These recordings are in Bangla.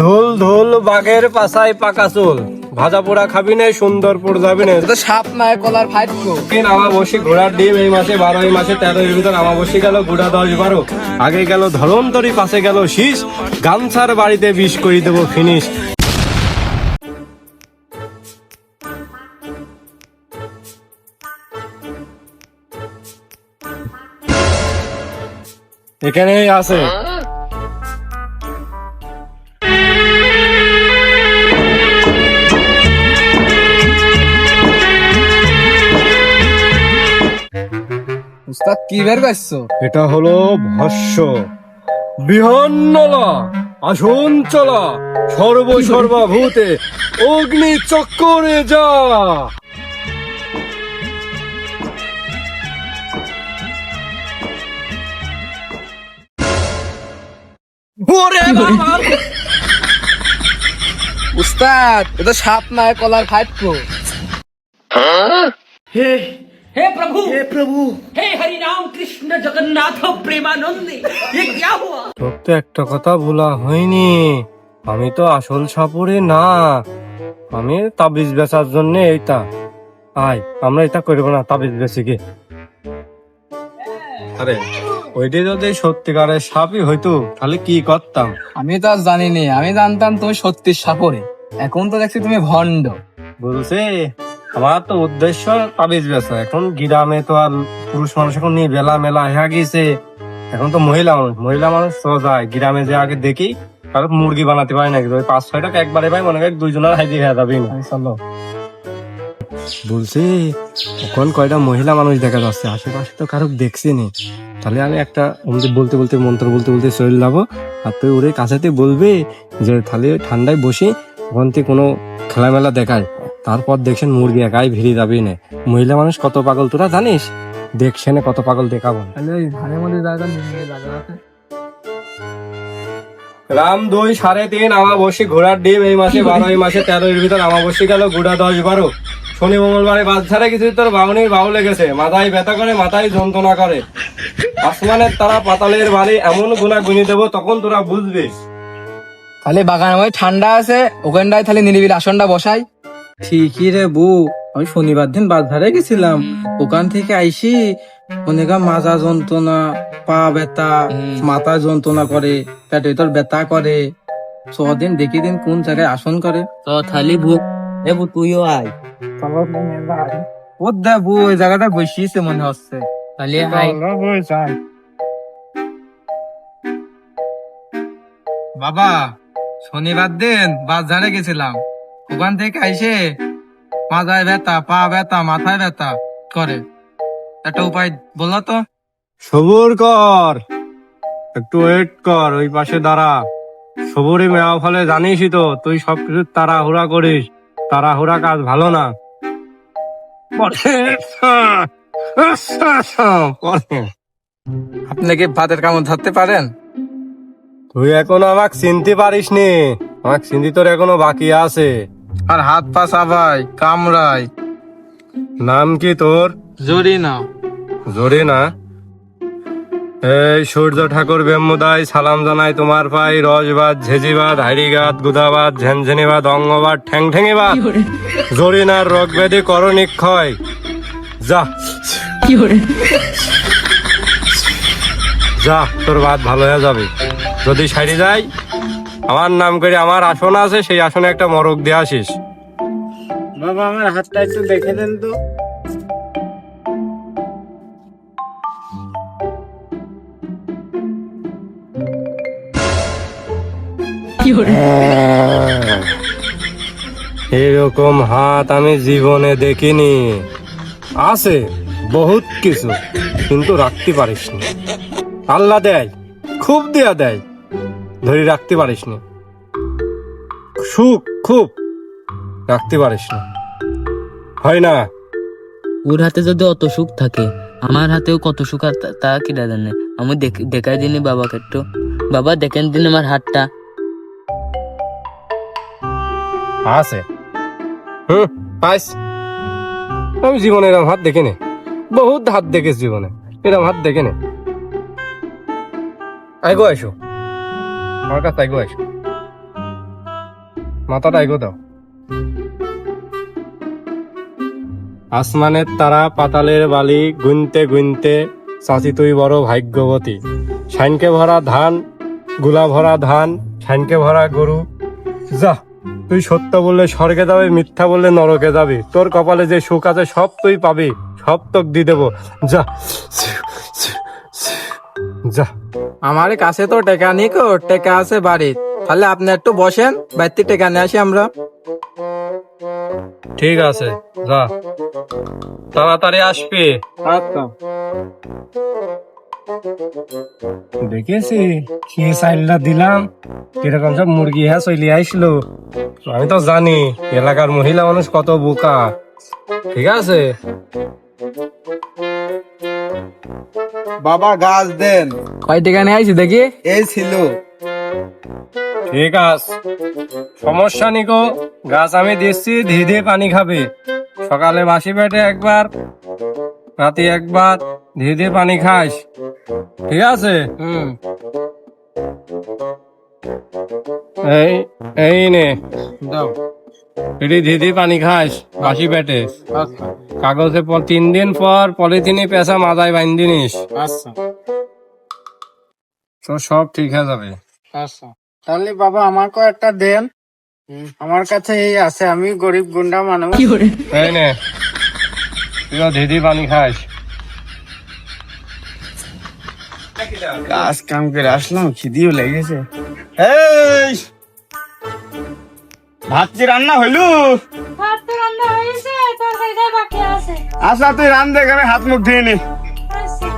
ধুল ধুল বাঘের পাশায় পাকা চুল। ভাজা পোড়া খাবি না সুন্দরপুর যাবি না। তো সাপ নাই কলার ফাইট কো দিন ঘোড়ার ডিম এই মাসে বারো এই মাসে তেরো এর ভিতর আমাবস্যী গেল ঘোড়া দশ বারো। আগে গেল ধরন্তরি পাশে গেল শীষ। গামছার বাড়িতে বিষ করে দেবো ফিনিশ। এখানেই আছে। উস্তাদ কি বের করছ? এটা হলো ভস্য বিহন্নলা আসন চলা সর্ব সর্বভূতে অগ্নি চক্করে যা উস্তাদ এটা সাপ নাই কলার ফাইট কো हे प्रभु हे प्रभु हे हरि राम कृष्ण जगन्नाथ प्रेमानंद ये क्या हुआ তোর তো একটা কথা ভোলা হয়নি আমি তো আসল সাপুরে না আমি তাবিজ বেচার জন্য এইটা আয় আমরা এটা করবো না তাবিজ বেচি গে আরে ওইটা যদি সত্যিকারের সাপই হইতো তাহলে কি করতাম আমি তো আর জানি নি আমি জানতাম তুমি সত্যি সাপরে এখন তো দেখছি তুমি ভন্ড বলছে আমার তো উদ্দেশ্য তাবিজ বেচা। এখন গ্রামে তো আর পুরুষ মানুষ এখন নিয়ে বেলা মেলা হয়ে গেছে এখন তো মহিলা মানুষ মহিলা মানুষ তো যায়। গ্রামে যে আগে দেখি কারও মুরগি বানাতে পারে নাকি? ওই পাঁচ ছয় টাকা একবারে পাই মনে করি দুইজনের হাইদি খেয়ে যাবেই না। চলো বলছি ওখান কয়টা মহিলা মানুষ দেখা যাচ্ছে? আশেপাশে তো কারও দেখছি নি। তাহলে আমি একটা বলতে বলতে মন্ত্র বলতে বলতে শরীর যাব। আর তুই ওরে কাছেতে বলবি যে তাহলে ঠান্ডায় বসি ওখান থেকে কোনো খেলামেলা দেখায়। তারপর দেখছেন মুরগি একাই ভিড়ে যাবি না। মহিলা মানুষ কত পাগল তোরা জানিস? দেখছেন কত পাগল দেখাবো। তাহলে ধানের মধ্যে জায়গা জায়গা আছে। রাম দুই সাড়ে তিন আমাবস্যী ঘোড়ার ডিম এই মাসে বারো এই মাসে তেরো এর ভিতর আমাবস্যী গেল ঘোড়া দশ বারো। শনি মঙ্গলবারে বাদ ছাড়া কিছু তোর বাউনির বাউ লেগেছে। মাথায় ব্যথা করে মাথায় যন্ত্রণা করে। আসমানের তারা পাতালের বাড়ি এমন গুণা গুনি দেবো তখন তোরা বুঝবি। তাহলে মধ্যে ঠান্ডা আছে ওখানটায় তাহলে নিরিবিল আসনটা বসাই। ঠিকই রে বউ আমি শনিবার দিন বাজারে গেছিলাম। ওখান থেকে আইসি অনেক মাজা যন্ত্রণা পা ব্যথা মাথা যন্ত্রণা করে পেটে তোর ব্যথা করে। ছদিন দেখি দিন কোন জায়গায় আসন করে। তো থালি ভুক এ বু তুইও আয়। ও ওই জায়গাটা বসিয়েছে মনে হচ্ছে। তাহলে আয়। বাবা শনিবার দিন বাজারে গেছিলাম। ওখান থেকে আইসে মাথায় ব্যথা পা ব্যথা মাথায় ব্যথা করে। একটা উপায় বলো তো। সবুর কর। একটু ওয়েট কর ওই পাশে দাঁড়া। সবুরি মেয়া ফলে জানিসই তো তুই সবকিছু তাড়াহুড়া করিস। তাড়াহুড়া কাজ ভালো না। পরে পরে আপনি কি ভাতের কামড় ধরতে পারেন? তুই এখনও আমাকে চিনতে পারিস নি আমাকে চিনতে তোর এখনও বাকি আছে। আর হাত পা সাবাই কামড়াই। নাম কি তোর? জোরে না এই সূর্য ঠাকুর ব্রহ্মদাই সালাম জানাই তোমার পাই। রসবাদ ঝেজিবাদ হাইরিগাদ গুদাবাদ ঝেনঝেনিবাদ অঙ্গবাদ ঠ্যাং ঠ্যাঙিবাদ জরিনার রোগ ব্যাধি কর নিক্ষয় যা যা তোর বাদ ভালো হয়ে যাবে। যদি সারি যাই আমার নাম করে আমার আসন আছে সেই আসনে একটা মরক দিয়ে আসিস। বাবা আমার হাতটা একটু দেখে দেন তো। এরকম হাত আমি জীবনে দেখিনি। আছে বহুত কিছু কিন্তু রাখতে পারিস না আল্লাহ দেয় খুব দেয়া দেয়। ধরে রাখতে পারিস না। সুখ খুব। রাখতে পারিস না। হয় না। ওর হাতে যদি অত সুখ থাকে আমার হাতেও কত সুখ আর তা- তা কি জানে আমি দেখ- দেখাই দিনি বাবাকে একটু। বাবা দেখেন দিন আমার হাতটা। আছে। হুম আমি জীবনে এরকম হাত দেখিনি। বহুত হাত দেখেছি জীবনে। এরকম হাত দেখিনি। আইগো আইসো আমার কাছে আইগো আইসো। দাও। আসমানের তারা পাতালের বালি গুনতে গুনতে চাচি তুই বড় ভাগ্যবতী। সাইনকে ভরা ধান, গুলা ভরা ধান সাইনকে ভরা গরু। যা, তুই সত্য বললে স্বর্গে যাবে, মিথ্যা বললে নরকে যাবি। তোর কপালে যে সুখ আছে, সব তুই পাবি, সব তোক দিয়ে দেবো। যা যা। আমার কাছে তো টেকা নেই কো টেকা আছে বাড়ির। তাহলে আপনি একটু বসেন বাড়িতে টেকা নিয়ে আসি আমরা। ঠিক আছে যা। তাড়াতাড়ি আসবি। আচ্ছা। দেখেছি কি চাইলটা দিলাম? কীরকম সব মুরগি হ্যাঁ চলে আইসলো আমি তো জানি এলাকার মহিলা মানুষ কত বোকা। ঠিক আছে। বাবা গাছ দেন। কয় টাকা নিয়ে আইছি দেখি? এই ছিল। ঠিক আছে। সমস্যা নিকো গাছ আমি দিচ্ছি ধীরে ধীরে পানি খাবে। সকালে বাসি পেটে একবার রাতে একবার ধীরে ধীরে পানি খাস। ঠিক আছে? হুম। এই এই নে। দাও। এটি ধীরে ধীরে পানি খাস বাসি পেটে আচ্ছা। কাগজে প- তিন দিন পর পলিথিনে পেঁচা মাথায় বাইন্ধি নিস। আচ্ছা। তো সব ঠিক হয়ে যাবে। আচ্ছা। তাহলে বাবা আমাকেও একটা দেন। আমার কাছে এই আছে আমি গরিব গুন্ডা মানুষ। এই নে। ধীরে পানি খাস। কাজ কাম করে আসলাম খিদিও লেগেছে। এই! ভাত কি রান্না হইল? ভাত তো রান্না হয়েছে তরকারিটা বাকি আছে। আসা তুই রান দেখ আমি হাত মুখ ধুয়ে নি। আচ্ছা।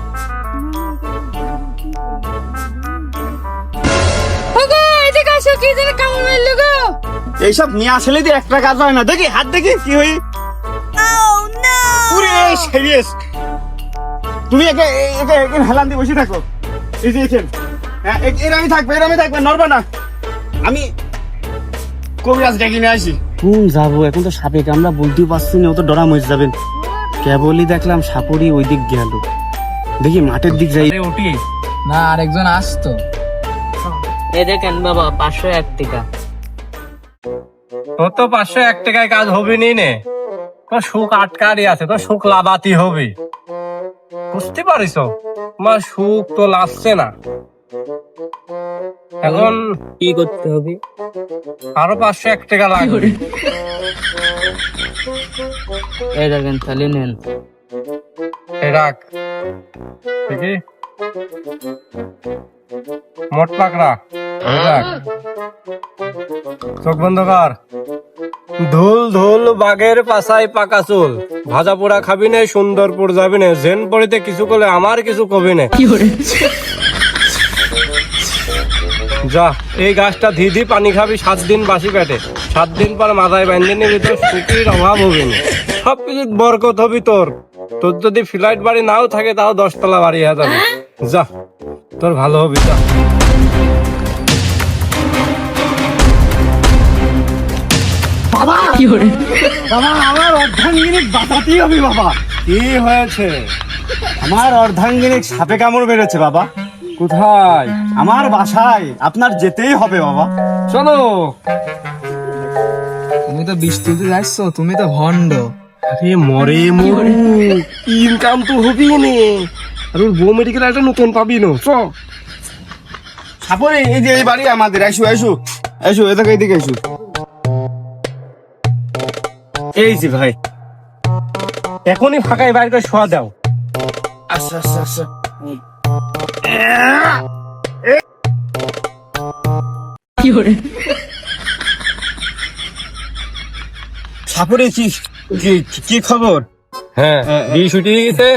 ওগো, এদিকে কি যেন কামড় মারলো গো? এইসব নিয়ে আসলে দিয়ে একটা কাজ হয় না। দেখি হাত দেখি কি হই? পুরে সিরিয়াস তুমি একে একে একে হেলান দিয়ে বসে থাকো। এই যে এখানে হ্যাঁ এ- এরমই থাকবে এরমই থাকবে নড়বে না। আমি কবিরাজ ডেকে নিয়ে আসি কোন যাব? এখন তো সাপে কামড়া বলতেও পারছি না ও তো ডরা মরে যাবেন। কেবলই দেখলাম সাপড়ি ওই দিক গেল। দেখি মাঠের দিক যাই। উঠি না আরেকজন আসতো। এই দেখেন বাবা পাঁচশো এক টাকা। তোর তো পাঁচশো এক টাকায় কাজ হবে নি নে। তোর সুখ আটকারি আছে তোর সুখ লাভাতি হবে। বুঝতে পারিস তোমার সুখ তো লাগছে না। এখন কি করতে হবে? আরও পাঁচশো এক টাকা লাগবে। এই দেখেন তাহলে নেন। রাখ। দেখি। মোট পাকড়া। রাখ। চোখ বন্ধ কর। ধুল ধুল বাঘের পাশায় পাকা চুল। ভাজা পোড়া খাবি নে সুন্দরপুর যাবি নে। জেন পড়িতে কিছু করলে আমার কিছু কবি নে। যা এই গাছটা ধি পানি খাবি সাত দিন বাসি পেটে। সাত দিন পর মাথায় বাঁধে নিবি তোর সুখির অভাব হবে না। সব কিছু বরকত হবি তোর। তোর যদি ফ্লাইট বাড়ি নাও থাকে তাও দশতলা বাড়ি হয়ে যাবে। যা তোর ভালো হবি যা। বাবা! আমার অর্ধাঙ্গিনী বাঁচাতেই হবে বাবা। কি হয়েছে? আমার অর্ধাঙ্গিনী সাপে কামড় বেড়েছে বাবা। কোথায়? আমার বাসায়। আপনার যেতেই হবে বাবা। চলো। তুমি তো বিষ তুলতে যাচ্ছ তুমি তো ভন্ড আরে মরে মরু। ইনকাম তো হবি নে। আর ওর বউ মেডিকেল একটা নতুন পাবি না। চ। সাপরে এই যে এই বাড়ি আমাদের। এসো এসো এসো এদিকে এদিকে এসো এই যে ভাই। এখনই ফাঁকায় বাইরে করে শোয়া দাও। আচ্ছা আচ্ছা আচ্ছা। সাপরে কি কি- কি খবর? হ্যাঁ বিষ উঠে গেছে।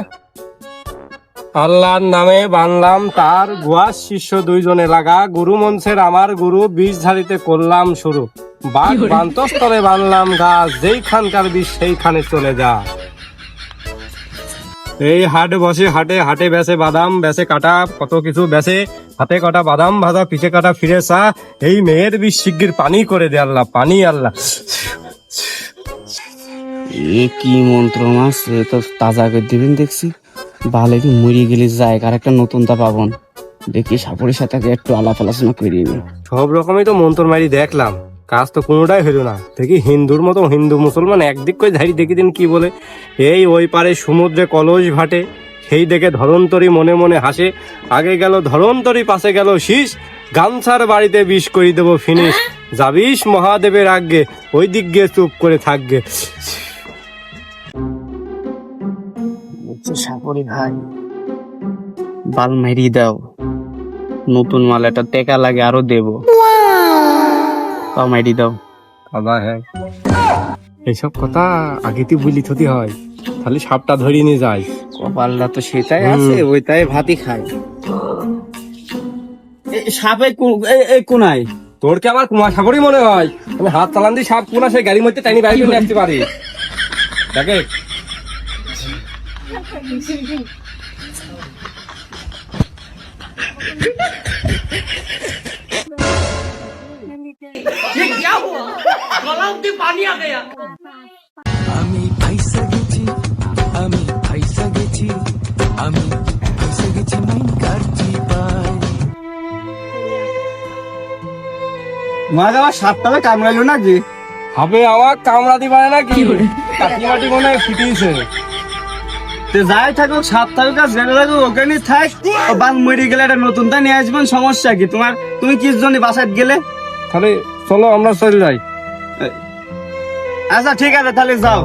আল্লাহর নামে বানলাম তার গুয়াস শিষ্য দুইজনে লাগা গুরু মঞ্চের আমার গুরু বীজ ঝাড়িতে করলাম শুরু। বাঘ বান্তস্তলে বানলাম গাছ যেইখানকার বীজ সেইখানে চলে যা। এই হাট বসে হাটে হাটে বেচে বাদাম বেচে কাটা কত কিছু বেচে হাতে কাটা বাদাম ভাজা পিঠে কাটা ফিরে চা। এই মেয়ের বীজ শিগগির পানি করে দে আল্লাহ পানি আল্লাহ। এ কি মন্ত্র মাছ এ তো তাজা করে দিবেন দেখছি। ভালো কি মরে গেলে যায় আর একটা নতুন তা পাবন। দেখি সাপুরের সাথে একটু আলাপ আলোচনা করিয়ে সব রকমই তো মন্তর মারি দেখলাম। কাজ তো কোনোটাই হইল না। দেখি হিন্দুর মতো হিন্দু মুসলমান একদিক করে ধারি দেখি দিন কি বলে। এই ওই পারে সমুদ্রে কলস ভাটে, সেই দেখে ধরন্তরি মনে মনে হাসে। আগে গেল ধরন্তরি, পাশে গেল শীষ। গামছার বাড়িতে বিষ করি দেবো ফিনিশ। যাবিস মহাদেবের আগে ওই দিক গিয়ে চুপ করে থাকবে। সাপরি ভাই? বাল মেরি দাও। নতুন মাল একটা টেকা লাগে আরও দেবো। মেরি দাও। দাদা হ্যাঁ। এইসব কথা আগে তুই বুঝলি থতি হয় তাহলে সাপটা ধরিয়ে নিয়ে যায় কপালটা তো সেটাই আছে ওইটাই ভাতই খায়। সাপে কোনায়? তোর কি আবার কুমার সাগরই মনে হয়? আমি হাত চালান দিয়ে সাপ কোনা সেই গাড়ির মধ্যে টাইনি বাইরে নিয়ে আসতে পারি। দেখে? ये অব্দি পানি আ। আমি ফাইসা গেছি আমি গেছি আমি গেছি মাইন পাই মা কামড়াইলো হবে কামড়াতে পারে নাকি কাকিমাটি মনে যাই থাকুক সাপ থাকুক জেনে থাকুক ওখানে থাক। মরে গেলে একটা নতুনটা নিয়ে আসবেন সমস্যা কি? তোমার তুমি কি জন বাসায় গেলে? তাহলে চলো আমরা চলে যাই। আচ্ছা ঠিক আছে তাহলে যাও।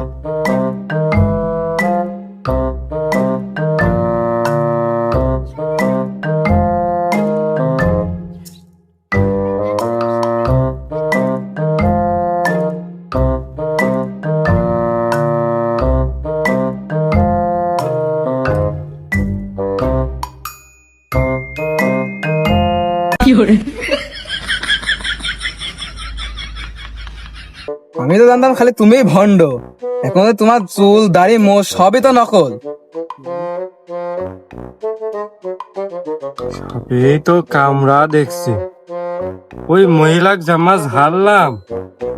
জানতাম খালি তুমিই ভণ্ড। এখন তো তোমার চুল দাড়ি মোষ সবই তো নকল। এই তো কামড়া দেখছি। ওই মহিলাক জামা ঝাড়লাম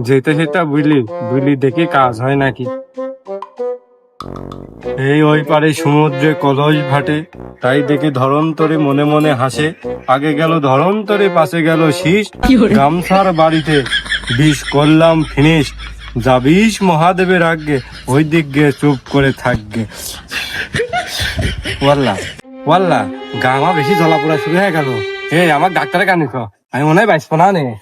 যেতে সেটা বুঝলি বুঝলি দেখি কাজ হয় নাকি? এই ওই পারে সমুদ্রে কলস ভাটে তাই দেখে ধরন্তরে মনে মনে হাসে। আগে গেল ধরন্তরে পাশে গেল শীষ। গামছার বাড়িতে বিষ করলাম ফিনিশ। যাবিস মহাদেবের আগে ওই দিক গিয়ে চুপ করে থাকবে ওয়াল্লা ওয়াল্লা, গা মা বেশি জ্বলা পোড়া শুরু হয়ে গেল। এই, আমার ডাক্তারের কানে আমি মনে হয় বাইসবো না নে